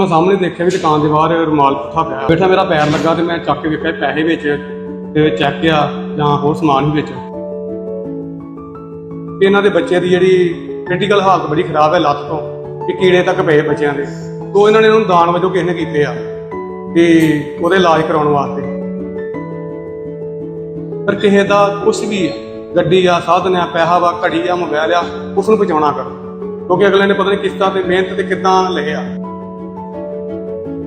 ਮੈਂ ਸਾਹਮਣੇ ਦੇਖਿਆ ਵੀ ਦੁਕਾਨ ਦੇ ਬਾਹਰ ਰੁਮਾਲ ਪੁੱਠਾ ਪਿਆ। ਬੈਠਾ ਮੇਰਾ ਪੈਰ ਲੱਗਾ ਤੇ ਮੈਂ ਚੱਕ ਕੇ ਵੇਖਿਆ ਪੈਸੇ ਵਿੱਚ ਤੇ ਚੈੱਕ ਆ ਜਾਂ ਹੋਰ ਸਮਾਨ ਵੀ ਵਿੱਚ। ਇਹਨਾਂ ਦੇ ਬੱਚੇ ਦੀ ਜਿਹੜੀ ਕ੍ਰਿਟੀਕਲ ਹਾਲਤ ਬੜੀ ਖਰਾਬ ਹੈ ਲੱਤ ਤੋਂ। ਕਿ ਕੀੜੇ ਤੱਕ ਪਏ ਬੱਚਿਆਂ ਦੇ। ਤੋਂ ਇਹਨਾਂ ਨੇ ਉਹਨੂੰ ਦਾਨ ਵਜੋਂ ਕਿਸੇ ਨੇ ਕੀਤੇ ਆ ਤੇ ਉਹਦੇ ਇਲਾਜ ਕਰਾਉਣ ਵਾਸਤੇ। ਪਰ ਕਿਸੇ ਦਾ ਕੁਝ ਵੀ ਆ, ਗੱਡੀ ਆ ਸਾਧਨ ਆ ਪੈਸਾ ਵਾ ਘੜੀ ਆ ਮੋਬਾਈਲ ਆ ਉਸ ਨੂੰ ਬਚਾਉਣਾ ਕਰੋ। ਕਿਉਂਕਿ ਅਗਲੇ ਨੇ ਪਤਾ ਨਹੀਂ ਕਿਸ਼ਤਾਂ ਤੇ ਮਿਹਨਤ ਤੇ ਕਿੱਦਾਂ ਲਿਆ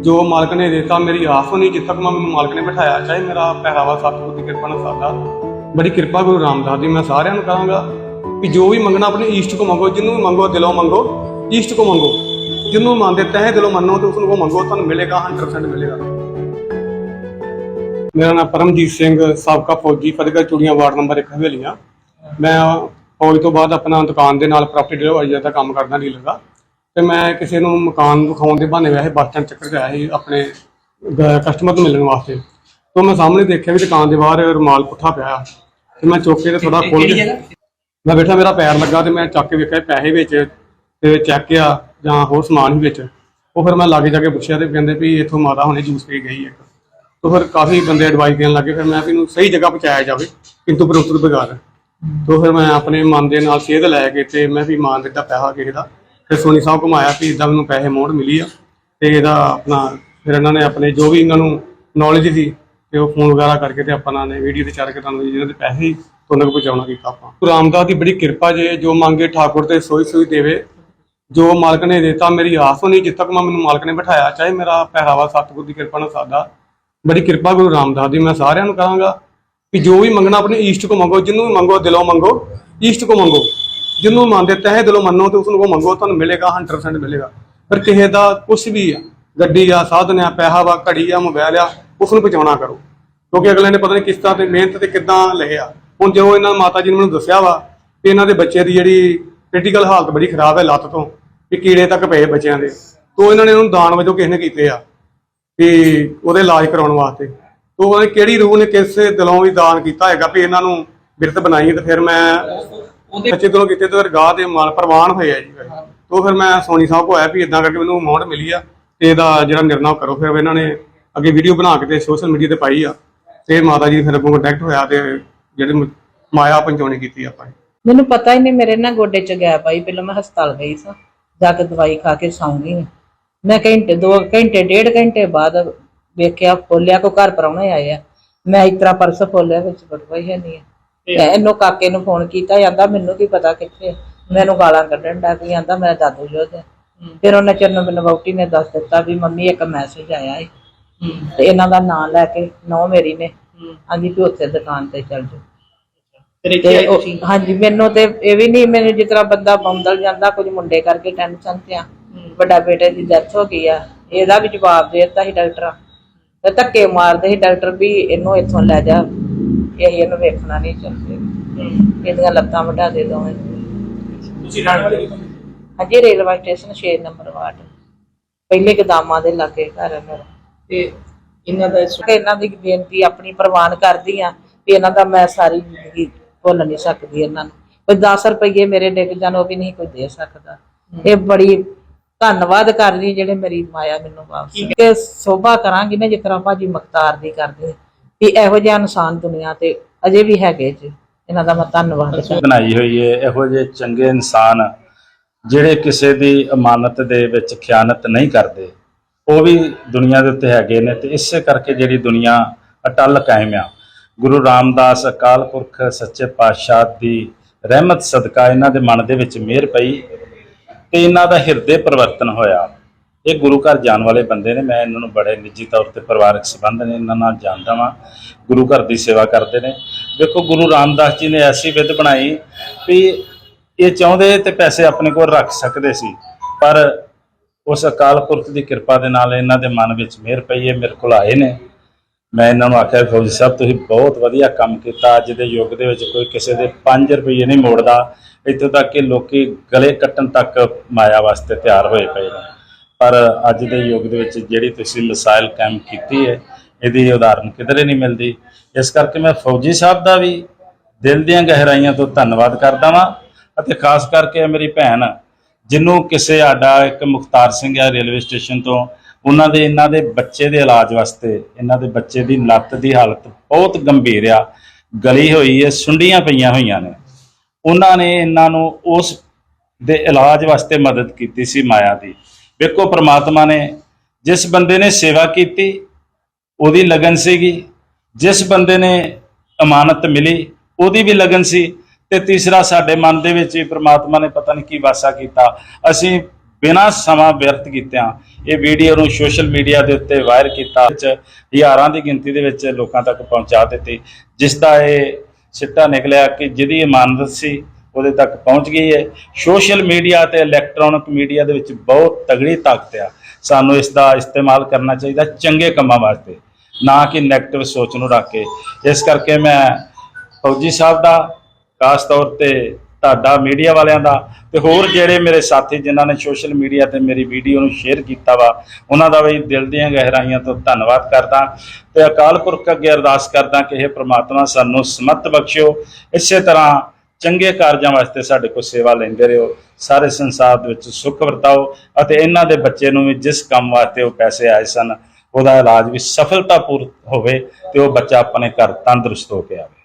ਜੋ ਮਾਲਕ ਨੇ ਦਿੱਤਾ, ਮੇਰੀ ਆਸ ਹੋਣੀ ਜਿੱਥੇ ਤੱਕ ਮੈਨੂੰ ਮਾਲਕ ਨੇ ਬਿਠਾਇਆ, ਚਾਹੇ ਮੇਰਾ ਪਹਿਰਾਵਾ ਸਤਿਗੁਰ ਦੀ ਕਿਰਪਾ ਨਾਲ ਸਾਦਾ, ਬੜੀ ਕਿਰਪਾ ਗੁਰੂ ਰਾਮਦਾਸ ਦੀ, ਮੈਂ ਸਾਰਿਆਂ ਨੂੰ ਕਹਾਂਗਾ ਕਿ ਜੋ ਵੀ ਮੰਗਣਾ ਆਪਣੇ ਈਸ਼ਟ ਕੋ ਮੰਗੋ, ਜਿਹਨੂੰ ਵੀ ਮੰਗੋ, ਦਿਲੋਂ ਮੰਗੋ, ਈਸ਼ਟ ਕੋ ਮੰਗੋ। ਜਿਹਨੂੰ ਮੰਨਦੇ ਤਹਿ ਦਿਲੋਂ ਮੰਨੋ, ਤੇ ਉਸ ਨੂੰ ਕੋ ਮੰਗੋ, ਤੁਹਾਨੂੰ ਮਿਲੇਗਾ 100% ਮਿਲੇਗਾ। ਮੇਰਾ ਨਾਮ ਪਰਮਜੀਤ ਸਿੰਘ, ਸਾਬਕਾ ਫੌਜੀ, ਫਤਿਹਗੜ੍ਹ ਚੂੜੀਆਂ ਵਾਰਡ ਨੰਬਰ 1 ਹਵੇਲੀਆਂ। ਮੈਂ ਫੌਜ ਤੋਂ ਬਾਅਦ ਆਪਣਾ ਦੁਕਾਨ ਦੇ ਨਾਲ ਪ੍ਰਾਪਰਟੀ ਡਿਲੀਵਰੀ ਦਾ ਕੰਮ ਕਰਦਾ, ਡੀਲਰ ਦਾ। ਤੇ ਮੈਂ ਕਿਸੇ ਨੂੰ ਮਕਾਨ ਦਿਖਾਉਣ ਦੇ ਬਹਾਨੇ ਵੈਸੇ ਬੱਸ ਸਟੈਂਡ ਚੱਕਰ ਗਿਆ ਸੀ ਆਪਣੇ ਕਸਟਮਰ ਨੂੰ ਮਿਲਣ ਵਾਸਤੇ। ਤੋਂ ਮੈਂ ਸਾਹਮਣੇ ਦੇਖਿਆ ਵੀ ਦੁਕਾਨ ਦੇ ਬਾਹਰ ਰੁਮਾਲ ਪੁੱਠਾ ਪਿਆ ਤੇ ਮੈਂ ਚੁੱਕ ਕੇ ਤੇ ਥੋੜਾ ਖੋਲ ਕੇ ਮੈਂ ਬੈਠਾ ਮੇਰਾ ਪੈਰ ਲੱਗਾ ਤੇ ਮੈਂ ਚੱਕ ਕੇ ਵੇਖਿਆ ਪੈਸੇ ਵਿੱਚ ਤੇ ਚੈੱਕ ਆ ਜਾਂ ਹੋਰ ਸਮਾਨ ਵੀ ਵਿੱਚ। ਉਹ ਫਿਰ ਮੈਂ ਲਾਗੇ ਜਾ ਕੇ ਪੁੱਛਿਆ ਤੇ ਕਹਿੰਦੇ ਵੀ ਇੱਥੋਂ ਮਾਤਾ ਹੁਣੇ ਜੂਸ ਪੀ ਗਈ ਇੱਕ। ਤੋਂ ਫਿਰ ਕਾਫੀ ਬੰਦੇ ਐਡਵਾਈਸ ਦੇਣ ਲੱਗੇ ਫਿਰ ਮੈਂ ਵੀ ਇਹਨੂੰ ਸਹੀ ਜਗ੍ਹਾ ਪਹੁੰਚਾਇਆ ਜਾਵੇ ਕਿੰਤੂ ਪਰੰਤੂ ਬਗਾਰ। ਤੋਂ ਫਿਰ ਮੈਂ ਆਪਣੇ ਮਨ ਦੇ ਨਾਲ ਸੇਧ ਲੈ ਕੇ ਤੇ ਮੈਂ ਵੀ ਮਾਨ ਦਿੱਤਾ ਪੈਸਾ ਕਿਸੇ ਦਾ। ਫਿਰ ਸੋਨੀ ਸਾਹਿਬ ਘੁਮਾਇਆ ਵੀ ਇਦਾਂ ਮੈਨੂੰ ਪੈਸੇ ਮੋੜ ਮਿਲੀ ਆ, ਤੇ ਇਹਦਾ ਆਪਣਾ, ਫਿਰ ਇਹਨਾਂ ਨੇ ਆਪਣੇ ਜੋ ਵੀ ਇਹਨਾਂ ਨੂੰ ਨੌਲੇਜ ਸੀ, ਤੇ ਉਹ ਫੋਨ ਵਗੈਰਾ ਕਰਕੇ ਤੇ ਆਪਾਂ ਨੇ ਵੀਡੀਓ ਤੇ ਚੱਲ ਕੇ ਤੁਹਾਨੂੰ ਜਿਹਨਾਂ ਦੇ ਪੈਸੇ ਸੀ ਤੁਹਾਨੂੰ ਪਹੁੰਚਾਉਣਾ ਕੀਤਾ ਆਪਾਂ। ਗੁਰੂ ਰਾਮਦਾਸ ਦੀ ਬੜੀ ਕਿਰਪਾ ਜੇ, ਜੋ ਮੰਗੇ ਠਾਕੁਰ ਤੇ ਸੋਈ ਸੋਈ ਦੇਵੇ, ਜੋ ਮਾਲਕ ਨੇ ਦਿੱਤਾ, ਮੇਰੀ ਆਸ ਹੋਣੀ ਜਿੱਥੇ ਤੱਕ ਮੈਂ ਮੈਨੂੰ ਮਾਲਕ ਨੇ ਬਿਠਾਇਆ, ਚਾਹੇ ਮੇਰਾ ਪਹਿਰਾਵਾ ਸਤਿਗੁਰ ਦੀ ਕਿਰਪਾ ਨਾਲ ਸਾਦਾ। ਬੜੀ ਕਿਰਪਾ ਗੁਰੂ ਰਾਮਦਾਸ ਦੀ, ਮੈਂ ਸਾਰਿਆਂ ਨੂੰ ਕਹਾਂਗਾ ਕਿ ਜੋ ਵੀ ਮੰਗਣਾ, ਆਪਣੇ ਈਸ਼ਟ ਕੋ ਮੰਗੋ, ਜਿਹਨੂੰ ਵੀ ਮੰਗੋ, ਦਿਲੋਂ ਮੰਗੋ ਈਸ਼ਟ ਕੋ ਮੰਗੋ। ਜਿਹਨੂੰ ਮੰਨਦੇ ਤਹਿ ਦਿਲੋਂ ਮੰਨੋ ਤੇ ਉਸ ਨੂੰ ਕੋ ਮੰਗੋ, ਤੁਹਾਨੂੰ ਮਿਲੇਗਾ 100% ਮਿਲੇਗਾ। ਪਰ ਕਿਸੇ ਦਾ ਕੁਝ ਵੀ ਆ, ਗੱਡੀ ਆ, ਸਾਧਨ ਆ, ਪੈਸਾ ਵਾ, ਘੜੀ ਆ ਮੋਬਾਈਲ ਆ ਉਸ ਨੂੰ ਬਚਾਉਣਾ ਕਰੋ। ਕਿਉਂਕਿ ਅਗਲੇ ਨੇ ਪਤਾ ਨਹੀਂ ਕਿਸ਼ਤਾਂ ਤੇ ਮਿਹਨਤ ਤੇ ਕਿੱਦਾਂ ਲਿਆ ਹੁਣ ਜੋ ਇਹਨਾਂ ਮਾਤਾ ਜੀ ਨੇ ਮੈਨੂੰ ਦੱਸਿਆ ਵਾ ਕਿ ਇਹਨਾਂ ਦੇ ਬੱਚੇ ਦੀ ਜਿਹੜੀ ਕ੍ਰਿਟੀਕਲ ਹਾਲਤ ਬੜੀ ਖਰਾਬ ਹੈ ਲੱਤ ਤੋਂ ਕਿ ਕੀੜੇ ਤੱਕ ਪਏ ਬੱਚਿਆਂ ਦੇ, ਤੋਂ ਇਹਨਾਂ ਨੇ ਉਹਨੂੰ ਦਾਨ ਵਜੋਂ ਕਿਸੇ ਨੇ ਕੀਤੇ ਆ ਕਿ ਉਹਦੇ ਇਲਾਜ ਕਰਾਉਣ ਵਾਸਤੇ। ਤੋਂ ਉਹਨੇ ਕਿਹੜੀ ਰੂਹ ਨੇ ਕਿਸੇ ਦਿਲੋਂ ਵੀ ਦਾਨ ਕੀਤਾ ਹੈਗਾ ਵੀ ਇਹਨਾਂ ਨੂੰ ਬਿਰਤ ਬਣਾਈ ਤੇ ਫਿਰ ਮੈਂ ਸੱਚੇ ਦਿਲੋਂ ਕੀਤੇ ਤੇ ਰਗਾਹ ਦੇ ਮਾਲ ਪ੍ਰਵਾਨ ਹੋਏ ਆ ਜੀ। ਤੋਂ ਫਿਰ ਮੈਂ ਸੋਨੀ ਸਾਹਿਬ ਕੋ ਆਇਆ ਵੀ ਇਦਾਂ ਕਰਕੇ ਮੈਨੂੰ ਅਮਾਉਂਟ ਮਿਲੀ ਆ ਤੇ ਇਹਦਾ ਜਿਹੜਾ ਨਿਰਣਾ ਕਰੋ। ਫਿਰ ਇਹਨਾਂ ਨੇ ਅੱਗੇ ਵੀਡੀਓ ਬਣਾ ਕੇ ਤੇ ਸੋਸ਼ਲ ਮੀਡੀਆ ਤੇ ਪਾਈ ਆ। ਤੇ ਮਾਤਾ ਜੀ ਫਿਰ ਕੰਟੈਕਟ ਹੋਇਆ ਤੇ ਜਿਹੜੇ ਮਾਇਆ ਪਹੁੰਚਾਉਣੀ ਕੀਤੀ ਆਪਾਂ ਮੈਨੂੰ ਪਤਾ ਹੀ ਨਹੀਂ ਮੇਰੇ ਨਾ ਗੋਡੇ ਚ ਗੈਪ ਆਈ। ਪਹਿਲਾਂ ਮੈਂ ਹਸਪਤਾਲ ਗਈ ਸਾਂ। ਜਾ ਕੇ ਦਵਾਈ ਖਾ ਕੇ ਸੌਂ ਗਈ। ਮੈਂ ਘੰਟੇ ਦੋ ਘੰਟੇ ਡੇਢ ਘੰਟੇ ਬਾਅਦ ਵੇਖਿਆ ਖੋਲਿਆ ਕੋ ਘਰ ਪਰਾਉਣੇ ਆਏ ਆ। ਮੈਂ ਇਸ ਤਰ੍ਹਾਂ ਪਰਸ ਖੋਲਿਆ ਵਿੱਚ ਬਟਵਾ ਹੀ ਨਹੀਂ ਮੈਂ ਇਹਨੂੰ ਕਾਕੇ ਨੂੰ ਫੋਨ ਕੀਤਾ ਜਾਂਦਾ ਮੈਨੂੰ ਕੀ ਪਤਾ ਕਿੱਥੇ। ਮੈਨੂੰ ਗਾਲਾਂ ਕੱਢਣ ਦਾ ਵੀ ਆਂਦਾ ਮੈਂ ਦਾਦੂ ਜੋਧ ਹੈ। ਫਿਰ ਉਹਨੇ ਚਰਨ ਮੈਨੂੰ ਵਹੁਟੀ ਨੇ ਦੱਸ ਦਿੱਤਾ ਵੀ ਮੰਮੀ ਇੱਕ ਮੈਸੇਜ ਆਇਆ ਹੈ। ਤੇ ਇਹਨਾਂ ਦਾ ਨਾਮ ਲੈ ਕੇ ਨੌ ਮੇਰੀ ਨੇ। ਆਂਦੀ ਵੀ ਉੱਥੇ ਦੁਕਾਨ ਤੇ ਚੱਲ ਜਾਓ। ਤੇ ਉਹ- ਹਾਂਜੀ ਮੈਨੂੰ ਤੇ ਇਹ ਵੀ ਨਹੀਂ ਮੈਨੂੰ ਜਿਸ ਤਰ੍ਹਾਂ ਬੰਦਾ ਬੰਦਲ ਜਾਂਦਾ ਕੁਝ ਮੁੰਡੇ ਕਰਕੇ ਟੈਨਸ਼ਨ ਤੇ ਆ। ਵੱਡਾ ਬੇਟੇ ਦੀ ਡੈਥ ਹੋ ਗਈ ਆ। ਇਹਦਾ ਵੀ ਜਵਾਬ ਦੇ ਦਿੱਤਾ ਸੀ ਡਾਕਟਰ। ਤੇ ਧੱਕੇ ਮਾਰਦੇ ਸੀ ਡਾਕਟਰ ਵੀ ਇਹਨੂੰ ਇੱਥੋਂ ਲੈ ਜਾ। ਇਹ ਇਹਨੂੰ ਵੇਖਣਾ ਨਹੀਂ ਚਾਹੁੰਦੇ। ਇਹਦੀਆਂ ਲੱਤਾਂ ਵਢਾ ਦੇ ਦੋਵੇਂ। ਤੁਸੀਂ ਰਹਿਣ ਵਾਲੇ ਹਾਂਜੀ ਰੇਲਵੇ ਸਟੇਸ਼ਨ 6 ਨੰਬਰ ਵਾਰਡ। ਪਹਿਲੇ ਗਦਾਮਾਂ ਦੇ ਲਾਗੇ ਘਰ ਹੈ ਮੇਰਾ। ਤੇ ਇਹਨਾਂ ਦਾ ਕਿ ਇਹਨਾਂ ਦੀ ਬੇਨਤੀ ਆਪਣੀ ਪ੍ਰਵਾਨ ਕਰਦੀ ਆ ਵੀ ਇਹਨਾਂ ਦਾ ਮੈਂ ਸਾਰੀ ਜ਼ਿੰਦਗੀ ਭੁੱਲ ਨਹੀਂ ਸਕਦੀ ਇਹਨਾਂ ਨੂੰ। ਕੋਈ 10 ਰੁਪਏ ਮੇਰੇ ਡਿੱਗ ਜਾਣ ਉਹ ਵੀ ਨਹੀਂ ਕੋਈ ਦੇ ਸਕਦਾ। ਇਹ ਬੜੀ ਧੰਨਵਾਦ ਕਰਦੀ ਜਿਹੜੇ ਮੇਰੀ ਮਾਇਆ ਮੈਨੂੰ ਵਾਪਸ ਤੇ ਸੋਭਾ ਕਰਾਂਗੀ ਨਾ ਜਿਸ ਤਰ੍ਹਾਂ ਭਾਜੀ ਮਖਤਾਰ ਦੀ ਕਰਦੇ। ਵੀ ਇਹੋ ਜਿਹਾ ਇਨਸਾਨ ਦੁਨੀਆ ਤੇ ਅਜੇ ਵੀ ਹੈਗੇ ਜੀ। ਇਹਨਾਂ ਦਾ ਮੈਂ ਧੰਨਵਾਦ ਕਰਦੀ। ਬਣਾਈ ਹੋਈ ਹੈ ਇਹੋ ਜਿਹੇ ਚੰਗੇ ਇਨਸਾਨ ਜਿਹੜੇ ਕਿਸੇ ਦੀ ਅਮਾਨਤ ਦੇ ਵਿੱਚ ਖਿਆਨਤ ਨਹੀਂ ਕਰਦੇ। ਉਹ ਵੀ ਦੁਨੀਆ ਦੇ ਉੱਤੇ ਹੈਗੇ ਨੇ ਤੇ ਇਸੇ ਕਰਕੇ ਜਿਹੜੀ ਦੁਨੀਆ ਅਟਲ ਕਾਇਮ ਆ। ਗੁਰੂ ਰਾਮਦਾਸ ਅਕਾਲ ਪੁਰਖ ਸੱਚੇ ਪਾਤਸ਼ਾਹ ਦੀ ਰਹਿਮਤ ਸਦਕਾ ਇਹਨਾਂ ਦੇ ਮਨ ਦੇ ਵਿੱਚ ਮਿਹਰ ਪਈ ਤੇ ਇਹਨਾਂ ਦਾ ਹਿਰਦੇ ਪਰਿਵਰਤਨ ਹੋਇਆ। ਇਹ ਗੁਰੂ ਘਰ ਜਾਣ ਵਾਲੇ ਬੰਦੇ ਨੇ, ਮੈਂ ਇਹਨਾਂ ਨੂੰ ਬੜੇ ਨਿੱਜੀ ਤੌਰ ਤੇ ਪਰਿਵਾਰਕ ਸੰਬੰਧ ਨੇ, ਇਹਨਾਂ ਨਾਲ ਜਾਣਦਾ ਵਾਂ, ਗੁਰੂ ਘਰ ਦੀ ਸੇਵਾ ਕਰਦੇ ਨੇ। ਦੇਖੋ ਗੁਰੂ ਰਾਮਦਾਸ ਜੀ ਨੇ ਐਸੀ ਵਿਧ ਬਣਾਈ ਵੀ ਇਹ ਚਾਹੁੰਦੇ ਤੇ ਪੈਸੇ ਆਪਣੇ ਕੋਲ ਰੱਖ ਸਕਦੇ ਸੀ, ਪਰ ਉਸ ਅਕਾਲ ਪੁਰਖ ਦੀ ਕਿਰਪਾ ਦੇ ਨਾਲ ਇਹਨਾਂ ਦੇ ਮਨ ਵਿੱਚ ਮਿਹਰ ਪਈ ਹੈ, ਮੇਰੇ ਕੋਲ ਆਏ ਨੇ। ਮੈਂ ਇਹਨਾਂ ਨੂੰ ਆਖਿਆ, ਫੌਜੀ ਸਾਹਿਬ, ਤੁਸੀਂ ਬਹੁਤ ਵਧੀਆ ਕੰਮ ਕੀਤਾ, ਅੱਜ ਦੇ ਯੁੱਗ ਦੇ ਵਿੱਚ ਕੋਈ ਕਿਸੇ ਦੇ 5 ਰੁਪਏ ਨਹੀਂ ਮੋੜਦਾ, ਇੱਥੋਂ ਤੱਕ ਕਿ ਲੋਕੀ ਗਲੇ ਕੱਟਣ ਤੱਕ ਮਾਇਆ ਵਾਸਤੇ ਤਿਆਰ ਹੋਏ ਪਏ ਨੇ। ਪਰ ਅੱਜ ਦੇ ਯੁੱਗ ਦੇ ਵਿੱਚ ਜਿਹੜੀ ਤੁਸੀਂ ਮਿਸਾਈਲ ਕਾਇਮ ਕੀਤੀ ਹੈ, ਇਹਦੀ ਉਦਾਹਰਨ ਕਿਧਰੇ ਨਹੀਂ ਮਿਲਦੀ। ਇਸ ਕਰਕੇ ਮੈਂ ਫੌਜੀ ਸਾਹਿਬ ਦਾ ਵੀ ਦਿਲ ਦੀਆਂ ਗਹਿਰਾਈਆਂ ਤੋਂ ਧੰਨਵਾਦ ਕਰਦਾ ਵਾਂ ਅਤੇ ਖਾਸ ਕਰਕੇ ਮੇਰੀ ਭੈਣ ਜਿਹਨੂੰ ਕਿਸੇ ਆਡਾ ਇੱਕ ਮੁਖਤਾਰ ਸਿੰਘ ਆ ਰੇਲਵੇ ਸਟੇਸ਼ਨ ਤੋਂ, ਉਹਨਾਂ ਦੇ, ਇਹਨਾਂ ਦੇ ਬੱਚੇ ਦੇ ਇਲਾਜ ਵਾਸਤੇ, ਇਹਨਾਂ ਦੇ ਬੱਚੇ ਦੀ ਲੱਤ ਦੀ ਹਾਲਤ ਬਹੁਤ ਗੰਭੀਰ ਆ, ਗਲੀ ਹੋਈ ਹੈ, ਸੁੰਡੀਆਂ ਪਈਆਂ ਹੋਈਆਂ ਨੇ। ਉਹਨਾਂ ਨੇ ਇਹਨਾਂ ਨੂੰ ਉਸ ਦੇ ਇਲਾਜ ਵਾਸਤੇ ਮਦਦ ਕੀਤੀ ਸੀ ਮਾਇਆ ਦੀ। ਵੇਖੋ ਪ੍ਰਮਾਤਮਾ ਨੇ ਜਿਸ ਬੰਦੇ ਨੇ ਸੇਵਾ ਕੀਤੀ, ਉਹਦੀ ਲਗਨ ਸੀਗੀ। ਜਿਸ ਬੰਦੇ ਨੇ ਅਮਾਨਤ ਮਿਲੀ, ਉਹਦੀ ਵੀ ਲਗਨ ਸੀ। ਤੇ ਤੀਸਰਾ ਸਾਡੇ ਮਨ ਦੇ ਵਿੱਚ ਵੀ ਪ੍ਰਮਾਤਮਾ ਨੇ ਪਤਾ ਨਹੀਂ ਕੀ ਵਾਸਾ ਕੀਤਾ। ਅਸੀਂ ਬਿਨਾਂ ਸਮਾਂ ਵਿਅਰਥ ਕੀਤਿਆਂ ਇਹ ਵੀਡੀਓ ਨੂੰ ਸੋਸ਼ਲ ਮੀਡੀਆ ਦੇ ਉੱਤੇ ਵਾਇਰ ਕੀਤਾ, ਵਿੱਚ ਹਜ਼ਾਰਾਂ ਦੀ ਗਿਣਤੀ ਦੇ ਵਿੱਚ ਲੋਕਾਂ ਤੱਕ ਪਹੁੰਚਾ ਦਿੱਤੀ, ਜਿਸ ਦਾ ਇਹ ਸਿੱਟਾ ਨਿਕਲਿਆ ਕਿ ਜਿਹਦੀ ਇਮਾਨਤ ਸੀ ਉਹਦੇ ਤੱਕ ਪਹੁੰਚ ਗਈ ਹੈ। ਸੋਸ਼ਲ ਮੀਡੀਆ ਤੇ ਇਲੈਕਟ੍ਰੋਨਿਕ ਮੀਡੀਆ ਦੇ ਵਿੱਚ ਬਹੁਤ ਤਗੜੀ ਤਾਕਤ ਆ। ਸਾਨੂੰ ਇਸ ਦਾ ਇਸਤੇਮਾਲ ਕਰਨਾ ਚਾਹੀਦਾ ਚੰਗੇ ਕੰਮਾਂ ਵਾਸਤੇ, ਨਾ ਕਿ 네ਗੇਟਿਵ ਸੋਚ ਨੂੰ ਰੱਖ ਕੇ। ਇਸ ਕਰਕੇ ਮੈਂ ਫੌਜੀ ਸਾਹਿਬ ਦਾ, ਖਾਸ ਤੌਰ ਤੇ ਤੁਹਾਡਾ, ਮੀਡੀਆ ਵਾਲਿਆਂ ਦਾ ਤੇ ਹੋਰ ਜਿਹੜੇ ਮੇਰੇ ਸਾਥੀ ਜਿਨ੍ਹਾਂ ਨੇ ਸੋਸ਼ਲ ਮੀਡੀਆ ਤੇ ਮੇਰੀ ਵੀਡੀਓ ਨੂੰ ਸ਼ੇਅਰ ਕੀਤਾ ਵਾ, ਉਹਨਾਂ ਦਾ ਵੀ ਦਿਲ ਦੀਆਂ ਗਹਿਰਾਈਆਂ ਤੋਂ ਧੰਨਵਾਦ ਕਰਦਾ। ਤੇ ਅਕਾਲ ਪੁਰਖ ਅੱਗੇ ਅਰਦਾਸ ਕਰਦਾ ਕਿ ਇਹ ਪ੍ਰਮਾਤਮਾ, ਸਾਨੂੰ ਸਮਤ ਬਖਸ਼ਿਓ। ਇਸੇ ਤਰ੍ਹਾਂ ਚੰਗੇ ਕਾਰਜਾਂ ਵਾਸਤੇ ਸਾਡੇ ਕੋਲ ਸੇਵਾ ਲੈਂਦੇ ਰਹੋ, ਸਾਰੇ ਸੰਸਾਰ ਦੇ ਵਿੱਚ ਸੁੱਖ ਵਰਤਾਓ ਅਤੇ ਇਹਨਾਂ ਦੇ ਬੱਚੇ ਨੂੰ ਵੀ ਜਿਸ ਕੰਮ ਵਾਸਤੇ ਉਹ ਪੈਸੇ ਆਏ ਸਨ, ਉਹਦਾ ਇਲਾਜ ਵੀ ਸਫਲਤਾਪੂਰਵਕ ਹੋਵੇ ਤੇ ਉਹ ਬੱਚਾ ਆਪਣੇ ਘਰ ਤੰਦਰੁਸਤ ਹੋ ਕੇ ਆਵੇ।